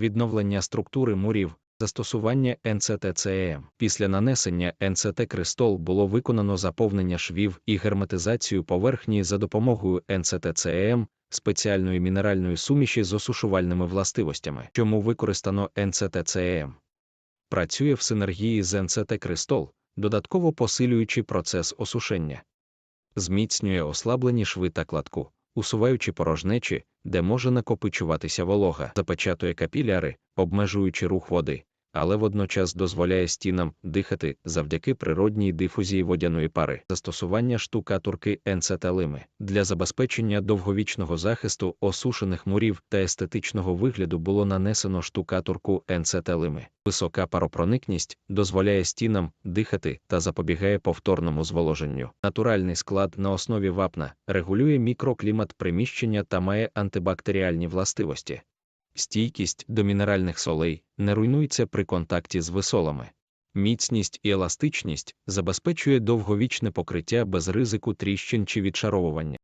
відновлення структури мурів, застосування НЦТЦЕМ. Після нанесення НЦТ кристол було виконано заповнення швів і герметизацію поверхні за допомогою НЦТЦЕМ, спеціальної мінеральної суміші з осушувальними властивостями. Чому використано НЦТЦЕМ? Працює в синергії з НЦТ кристол, додатково посилюючи процес осушення. Зміцнює ослаблені шви та кладку, усуваючи порожнечі, де може накопичуватися волога, запечатує капіляри, обмежуючи рух води, але водночас дозволяє стінам дихати завдяки природній дифузії водяної пари, застосування штукатурки НЦТ-лими для забезпечення довговічного захисту осушених мурів та естетичного вигляду було нанесено штукатурку НЦТ-лими. Висока паропроникність дозволяє стінам дихати та запобігає повторному зволоженню. Натуральний склад на основі вапна регулює мікроклімат приміщення та має антибактеріальні властивості. Стійкість до мінеральних солей не руйнується при контакті з висолами. Міцність і еластичність забезпечує довговічне покриття без ризику тріщин чи відшаровування.